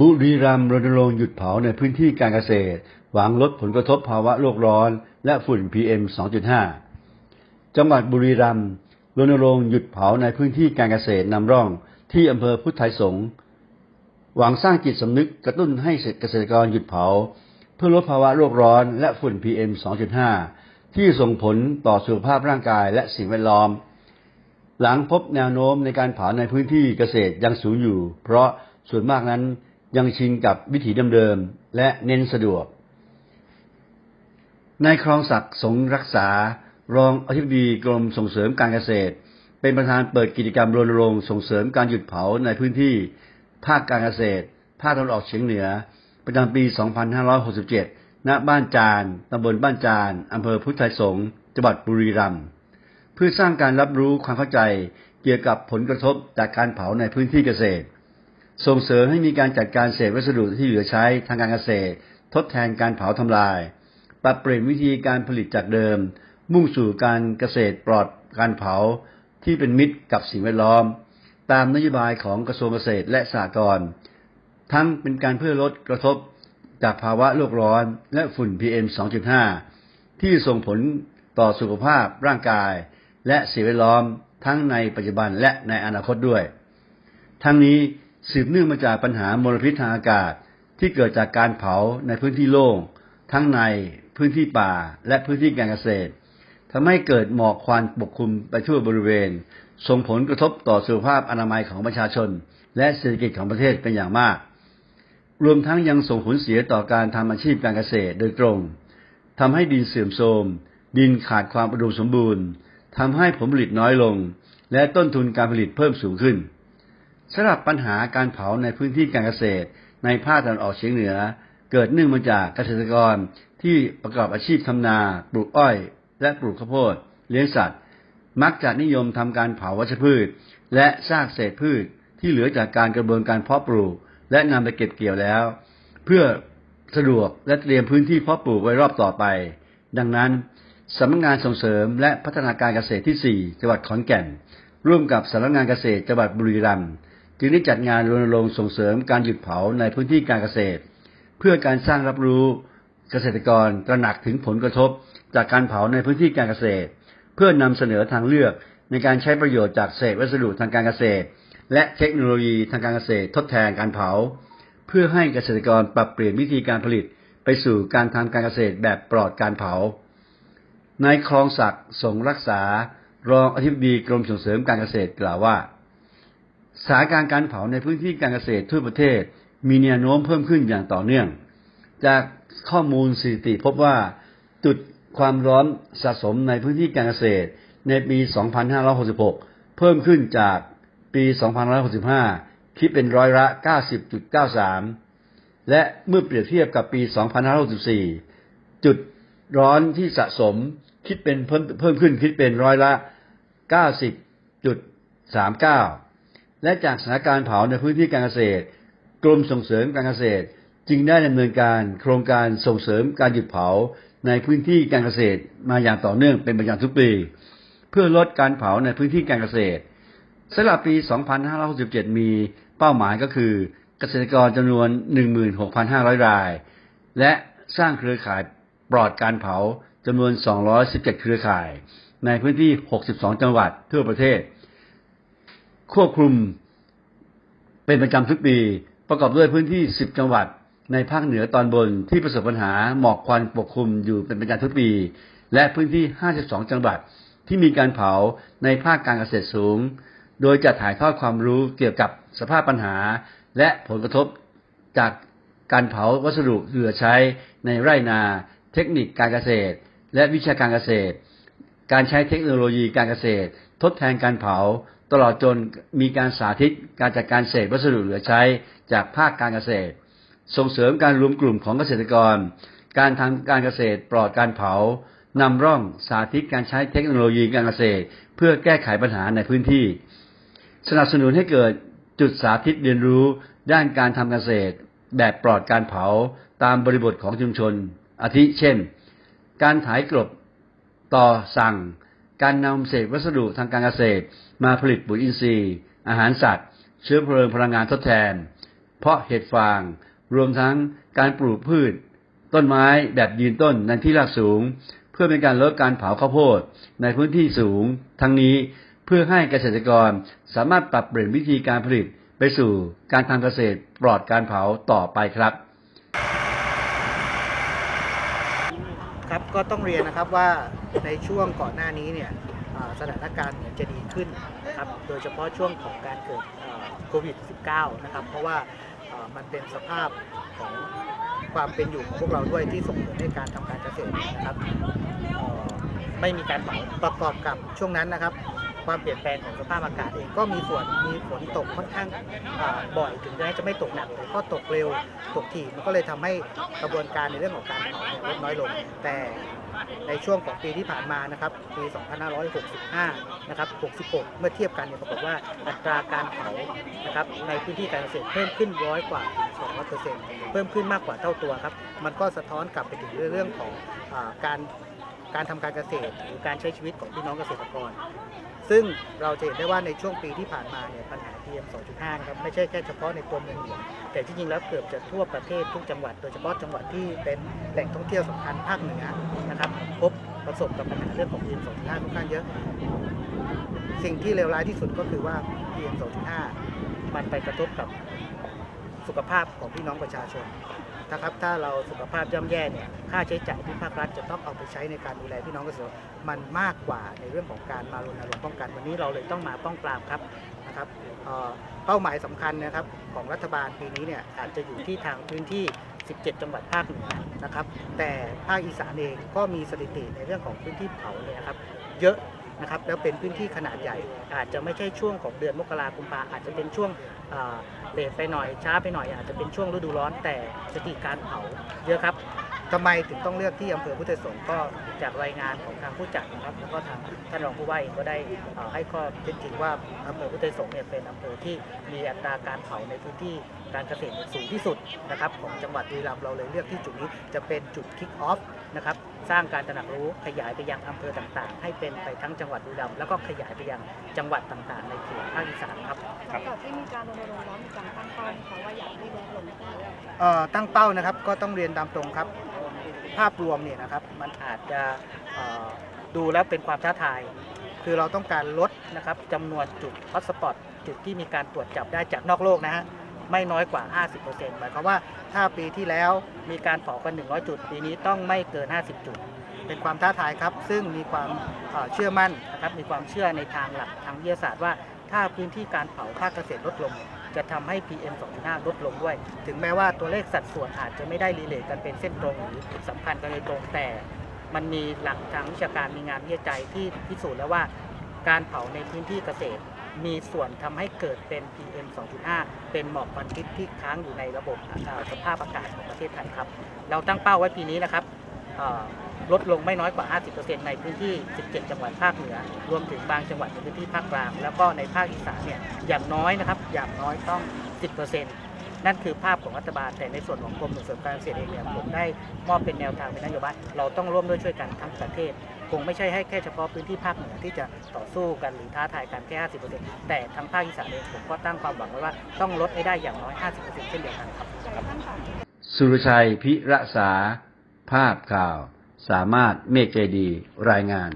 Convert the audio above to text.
บุรีรัมย์รณรงค์หยุดเผาในพื้นที่การเกษตร หวังลดผลกระทบภาวะโลกร้อน และฝุ่น PM 2.5 จังหวัดบุรีรัมย์รณรงค์หยุดเผาในพื้นที่การเกษตรนำร่องที่อำเภอพุทธไทยสงฆ์หวังสร้างจิตสำนึกกระตุ้นให้เกษตรกรหยุดเผา เพื่อลดภาวะโลกร้อนและฝุ่น PM 2.5 ที่ส่งผลต่อสุขภาพร่างกายและสิ่งแวดล้อม หลังพบแนวโน้มในการเผาในพื้นที่เกษตรยังสูงอยู่ เพราะส่วนมากนั้น ยังชินกับวิถีเดิมๆและเน้นสะดวกนายครองศักดิ์สงรักษารองอธิบดีกรมส่งเสริมการเกษตร เป็นประธานเปิดกิจกรรมรณรงค์ส่งเสริมการหยุดเผาในพื้นที่ ภาคการเกษตร ภาคตะวันออกเฉียงเหนือ ประจำปี 2567 ณ บ้านจาน ตำบลบ้านจาน อำเภอพุทธไทยสงฆ์จังหวัดบุรีรัมย์ เพื่อสร้างการรับรู้ความเข้าใจเกี่ยวกับผลกระทบจากการเผาในพื้นที่เกษตร ส่งเสริมให้มีการจัดการเศษวัสดุที่เหลือใช้ทางการเกษตร ทดแทนการเผาทำลาย ปรับเปลี่ยนวิธีการผลิตจากเดิม มุ่งสู่การเกษตรปลอดการเผาที่เป็นมิตรกับสิ่งแวดล้อม ตามนโยบายของกระทรวงเกษตรและสหกรณ์ทั้งเป็นการเพื่อลดกระทบจากภาวะโลกร้อนและฝุ่น PM 2.5 ที่ส่งผลต่อสุขภาพร่างกาย และสิ่งแวดล้อมทั้งในปัจจุบันและในอนาคตด้วย ทั้งนี้ สืบเนื่องมาจากปัญหามลพิษทางอากาศที่เกิดจากการเผาในพื้นที่โล่ง ทั้งในพื้นที่ป่าและพื้นที่การเกษตรทำให้เกิดหมอกควันปกคลุมไปทั่วบริเวณ ส่งผลกระทบต่อสุขภาพอนามัยของประชาชน และเศรษฐกิจของประเทศเป็นอย่างมาก รวมทั้งยังส่งผลเสียต่อการทำอาชีพการเกษตรโดยตรงทำให้ดินเสื่อมโทรม ดินขาดความอุดมสมบูรณ์ทำให้ผลผลิตน้อยลง และต้นทุนการผลิตเพิ่มสูงขึ้น สำหรับปัญหาการเผาในพื้นที่การเกษตร ในภาคตะวันออกเฉียงเหนือ เกิดเนื่องมาจากเกษตรกรที่ประกอบอาชีพทำนา ปลูกอ้อย และปลูกข้าวโพด เลี้ยงสัตว์ มักจะนิยมทำการเผาวัชพืช และซากเศษพืชที่เหลือจากการกระบวนการเพาะปลูก และนำไปเก็บเกี่ยวแล้ว เพื่อสะดวกและเตรียมพื้นที่เพาะปลูกไว้รอบต่อไป ดังนั้นสำนักงานส่งเสริมและพัฒนาการเกษตรที่ 4 จังหวัดขอนแก่น ร่วมกับสำนักงานเกษตรจังหวัดบุรีรัมย์ จึงได้จัดงานรณรงค์ส่งเสริมการหยุดเผาในพื้นที่การเกษตร เพื่อการสร้างรับรู้เกษตรกรตระหนักถึงผลกระทบจากการเผาในพื้นที่การเกษตร เพื่อนำเสนอทางเลือกในการใช้ประโยชน์จากเศษวัสดุทางการเกษตร และเทคโนโลยีทางการเกษตรทดแทนการเผา เพื่อให้เกษตรกรปรับเปลี่ยนวิธีการผลิตไปสู่การทำการเกษตรแบบปลอดการเผานายคลองศักดิ์สงรักษารองอธิบดีกรมส่งเสริมการเกษตรกล่าวว่า สถานการณ์การเผาในพื้นที่การเกษตรทั่วประเทศ มีแนวโน้มเพิ่มขึ้นอย่างต่อเนื่อง จากข้อมูลสถิติพบว่าจุดความร้อนสะสมในพื้นที่การเกษตรในปี 2566 เพิ่มขึ้นจากปี 2565 คิดเป็นร้อยละ 90.93 และเมื่อเปรียบเทียบกับปี 2564 จุดร้อนที่สะสมคิดเป็นเพิ่มเพิ่มขึ้นคิดเป็นร้อยละ 90.39 และจากสถานการณ์เผาในพื้นที่การเกษตร กรมส่งเสริมการเกษตร จึงได้ดำเนินการโครงการส่งเสริมการหยุดเผาในพื้นที่การเกษตรมาอย่างต่อเนื่องเป็นประจำทุกปี เพื่อลดการเผาในพื้นที่การเกษตรสำหรับปี 2567 มีเป้าหมายก็คือ เกษตรกรจำนวน 16,500 ราย และสร้างเครือข่ายปลอดการเผาจำนวน 217 เครือข่าย ในพื้นที่ 62 จังหวัดทั่วประเทศ ควบคุมเป็นประจำทุกปี ประกอบด้วยพื้นที่ 10 จังหวัดในภาคเหนือตอนบนที่ประสบปัญหาหมอกควันปกคลุมอยู่เป็นประจำทุกปี และพื้นที่ 52 จังหวัดที่มีการเผาในภาคการเกษตรสูง โดยจะถ่ายทอดความรู้เกี่ยวกับสภาพปัญหา และผลกระทบจากการเผาวัสดุเหลือใช้ในไร่นา เทคนิคการเกษตร และวิชาการเกษตร การใช้เทคโนโลยีการเกษตร ทดแทนการเผา ตลอดจนมีการสาธิตการจัดการเศษวัสดุเหลือใช้จากภาคการเกษตร ส่งเสริมการรวมกลุ่มของเกษตรกร การทำการเกษตรปลอดการเผานำร่องสาธิตการใช้เทคโนโลยีการเกษตร เพื่อแก้ไขปัญหาในพื้นที่ สนับสนุนให้เกิดจุดสาธิตเรียนรู้ด้านการทำเกษตร แบบปลอดการเผาตามบริบทของชุมชน อาทิเช่น การถ่ายกลบต่อสั่ง การนำเศษวัสดุทางการเกษตร มาผลิตปุ๋ยอินทรีย์ อาหารสัตว์ เชื้อเพลิงพลังงานทดแทน เพาะเห็ดฟาง รวมทั้งการปลูกพืช ต้นไม้แบบยืนต้นในที่รากสูง เพื่อเป็นการลดการเผาข้าวโพด ในพื้นที่สูง ทั้งนี้เพื่อให้เกษตรกรสามารถปรับเปลี่ยนวิธีการผลิตไปสู่การทำเกษตรปลอดการเผาต่อไปครับ ครับก็ต้องเรียนนะครับว่าในช่วงก่อนหน้านี้เนี่ยสถานการณ์เหมือนจะดีขึ้นนะครับโดยเฉพาะช่วงของการเกิดโควิด -19 นะครับ เพราะว่ามันเป็นสภาพของความเป็นอยู่ของพวกเราด้วยที่ส่งผลให้การทำการเกษตรนะครับไม่มีการเผาประกอบกับช่วงนั้นนะครับ ความเปลี่ยนแปลงของสภาพอากาศเองก็มีส่วนมีฝนตกค่อนข้างบ่อยถึงแม้จะไม่ตกหนักแต่ก็ตกเร็วตกถี่มันก็เลยทำให้กระบวนการในเรื่องของการเผาเนี่ยลดน้อยลง แต่ในช่วงของปีที่ผ่านมานะครับปี 2565 นะครับ 66 เมื่อเทียบกันเนี่ยปรากฏว่าอัตราการเผานะครับในพื้นที่การเกษตรเพิ่มขึ้นร้อยกว่าถึง200เปอร์เซ็นต์เพิ่มขึ้นมากกว่าเท่าตัวครับ มันก็สะท้อนกลับไปถึงเรื่องของอการการทำการเกษตรหรือการใช้ชีวิตของพี่น้องเกษตรกร ซึ่งเราจะเห็นได้ว่าในช่วงปีที่ผ่านมาเนี่ยปัญหา PM 2.5นะครับไม่ใช่แค่เฉพาะในตัวเมืองหลวงแต่ที่จริงแล้วเกือบจะทั่วประเทศทุกจังหวัด โดยเฉพาะจังหวัดที่เป็นแหล่งท่องเที่ยวสำคัญภาคเหนือนะครับพบประสบกับปัญหาเรื่องของ PM 2.5ค่อนข้างเยอะ สิ่งที่เลวร้ายที่สุดก็คือว่า PM 2.5มันไปกระทบกับสุขภาพของพี่น้องประชาชน นะครับถ้าเราสุขภาพย่ำแย่เนี่ยค่าใช้จ่ายที่ภาครัฐจะต้องเอาไปใช้ในการดูแลพี่น้องเกษตรกรมันมากกว่าในเรื่องของการมารณรงค์ป้องกันวันนี้เราเลยต้องมาป้องปรามครับนะครับเเป้าหมายสำคัญนะครับของรัฐบาลปีนี้เนี่ยอาจจะอยู่ที่ทางพื้นที่ 17 จังหวัดภาคเหนือนะครับ แต่ภาคอีสานเองก็มีสถิติในเรื่องของพื้นที่เผาเนี่ยครับ เยอะ นะครับแล้วเป็นพื้นที่ขนาดใหญ่ อาจจะไม่ใช่ช่วงของเดือนมกราคมกุมภาอาจจะเป็นช่วงเลทไปหน่อยช้าไปหน่อยอาจจะเป็นช่วงฤดูร้อนแต่สถิติการเผาเยอะครับทำไมถึงต้องเลือกที่อำเภอพุทธสงฆ์ก็จากรายงานของทางผู้จัดนะครับแล้วก็ทางท่านรองผู้ว่าเองก็ได้ให้ข้อเท็จจริงว่าอำเภอพุทธสงฆ์เนี่ยเป็นอำเภอที่มีอัตราการเผาในพื้นที่การเกษตรสูงที่สุดนะครับของจังหวัดบุรีรัมย์เราเลยเลือกที่จุดนี้จะเป็นจุดคิกออฟ นะครับ สร้างการตระหนักรู้ขยายไปยังอำเภอต่างๆ ให้เป็นไปทั้งจังหวัดบุรีรัมย์แล้วก็ขยายไปยังจังหวัดต่างๆ ในเขตภาคอีสานครับจากที่มีการรณรงค์แล้วมีการตั้งเป้าไหมคะว่าอยากให้ลดลงเอ่อตั้งเป้านะครับก็ต้องเรียนตามตรงครับ ภาพรวมเนี่ยนะครับมันอาจจะเอ่อดูแล้วเป็นความท้าทาย คือเราต้องการลดนะครับจำนวนจุดฮอตสปอตจุดที่มีการตรวจจับได้จากนอกโลกนะฮะ ไม่น้อยกว่า 50%หมายความว่าถ้าปีที่แล้วมีการเผากัน 100 จุด ปีนี้ต้องไม่เกิน 50 จุด เป็นความท้าทายครับ ซึ่งมีความเชื่อมั่นนะครับ มีความเชื่อในทางหลักทางวิทยาศาสตร์ว่า ถ้าพื้นที่การเผาภาคเกษตรลดลง จะทำให้ PM 2.5 ลดลงด้วย ถึงแม้ว่าตัวเลขสัดส่วนอาจจะไม่ได้รีเลทกันเป็นเส้นตรงหรือสัมพันธ์กันโดยตรงแต่ มันมีหลักทางวิชาการมีงานวิจัยที่พิสูจน์แล้วว่า การเผาในพื้นที่เกษตร มีส่วนทำให้เกิดเป็น PM 2.5 เป็นหมอกควันพิษที่ค้างอยู่ในระบบสภาพอากาศของประเทศไทยครับ เราตั้งเป้าไว้ปีนี้นะครับลดลงไม่น้อยกว่า 50%ในพื้นที่ 17 จังหวัดภาคเหนือ รวมถึงบางจังหวัดในพื้นที่ภาคกลาง แล้วก็ในภาคอีสานเนี่ย อย่างน้อยนะครับ อย่างน้อยต้อง 10%นั่นคือภาพของรัฐบาล แต่ในส่วนของกรมส่งเสริมการเกษตรเองเนี่ย ผมได้มอบเป็นแนวทางเป็นนโยบาย เราต้องร่วมด้วยช่วยกันทั้งประเทศ คงไม่ใช่ให้แค่เฉพาะพื้นที่ภาคเหนือที่จะต่อสู้กันหรือท้าทายกันแค่ 50%แต่ทั้งภาคอีสานเองผมก็ตั้งความหวังไว้ว่าต้องลดให้ได้อย่างน้อย 50%เช่นเดียวกันครับ สุรชัยพิระษา ภาพข่าว สามารถเมฆใจดีรายงาน